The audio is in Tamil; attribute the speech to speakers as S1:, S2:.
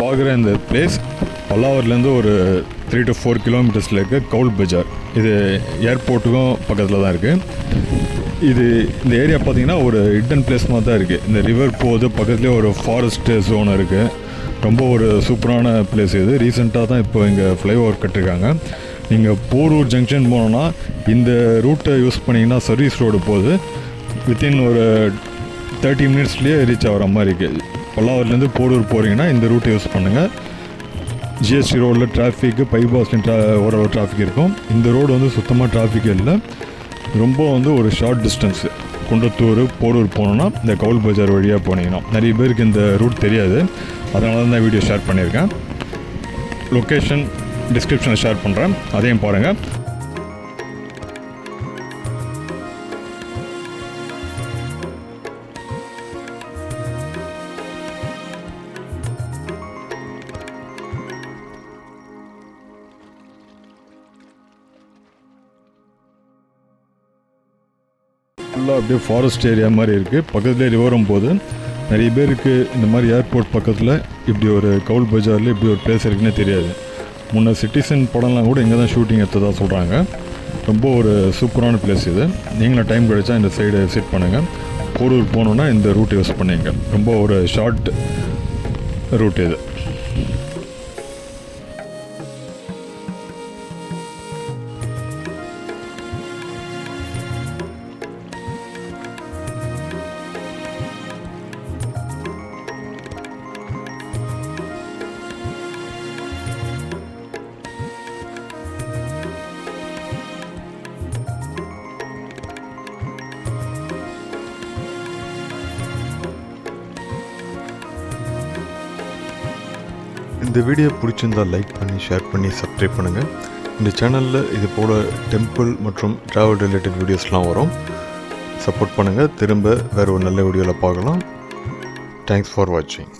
S1: பார்க்குற இந்த பிளேஸ் பல்லாவூர்லேருந்து ஒரு த்ரீ டு ஃபோர் கிலோமீட்டர்ஸில் இருக்க கவுல் பஜார். இது ஏர்போர்ட்டுக்கும் பக்கத்தில் தான் இருக்குது இது இந்த ஏரியா பார்த்தீங்கன்னா ஒரு ஹிட்டன் பிளேஸ் மாதிரி தான் இருக்குது இந்த ரிவர் போகுது பக்கத்துலேயே ஒரு ஃபாரஸ்ட் ஜோன் இருக்குது ரொம்ப ஒரு சூப்பரான பிளேஸ் இது. ரீசெண்டாக தான் இப்போ இங்கே ஃப்ளைஓவர் கட்டிருக்காங்க. நீங்கள் போரூர் ஜங்ஷன் போனோன்னா இந்த ரூட்டை யூஸ் பண்ணிங்கன்னா சர்வீஸ் ரோடு போகுது. வித்தின் ஒரு தேர்ட்டி மினிட்ஸ்லேயே ரீச் ஆகிற மாதிரி இருக்குது பல்லாவூர்லேருந்து போடூர் போகிறீங்கன்னா இந்த ரூட்டை யூஸ் பண்ணுங்கள் ஜிஎஸ்டி ரோடில் டிராஃபிக்கு பைபாஸ்லையும் ட்ரா ஓரளவு டிராஃபிக் இருக்கும். இந்த ரோடு வந்து சுத்தமாக டிராஃபிக் இல்லை. ரொம்ப வந்து ஒரு ஷார்ட் டிஸ்டன்ஸு குண்டத்தூர் போரூர் போனோன்னா இந்த கவுல் பஜார் வழியாக போனீங்கன்னா. நிறைய பேருக்கு இந்த ரூட் தெரியாது. அதனால தான் வீடியோ ஷேர் பண்ணியிருக்கேன். லொக்கேஷன் டிஸ்கிரிப்ஷனில் ஷேர் பண்ணுறேன் அதையும் பாருங்கள் ஃபுல்லாக அப்படியே ஃபாரஸ்ட் ஏரியா மாதிரி இருக்குது பக்கத்துலேயே ரிவரும் போது நிறைய பேருக்கு இந்த மாதிரி ஏர்போர்ட் பக்கத்தில் இப்படி ஒரு கவுல் பஜாரில் இப்படி ஒரு பிளேஸ் இருக்குன்னே தெரியாது. முன்ன சிட்டிசன் படம்லாம் கூட இங்கே தான் ஷூட்டிங் எடுத்ததாக சொல்கிறாங்க ரொம்ப ஒரு சூப்பரான பிளேஸ் இது. நீங்களும் டைம் கிடைச்சா இந்த சைடு விசிட் பண்ணுங்கள் போரூர் போகணுன்னா இந்த ரூட் யூஸ் பண்ணிங்க. ரொம்ப ஒரு ஷார்ட் ரூட் இது.
S2: இந்த வீடியோ பிடிச்சிருந்தா லைக் பண்ணி ஷேர் பண்ணி சப்ஸ்கிரைப் பண்ணுங்கள் இந்த சேனலில் இது போல் டெம்பிள் மற்றும் ட்ராவல் ரிலேட்டட் வீடியோஸ்லாம் வரும். சப்போர்ட் பண்ணுங்கள் திரும்ப வேறு ஒரு நல்ல வீடியோவில் பார்க்கலாம். தேங்க்ஸ் ஃபார் வாட்சிங்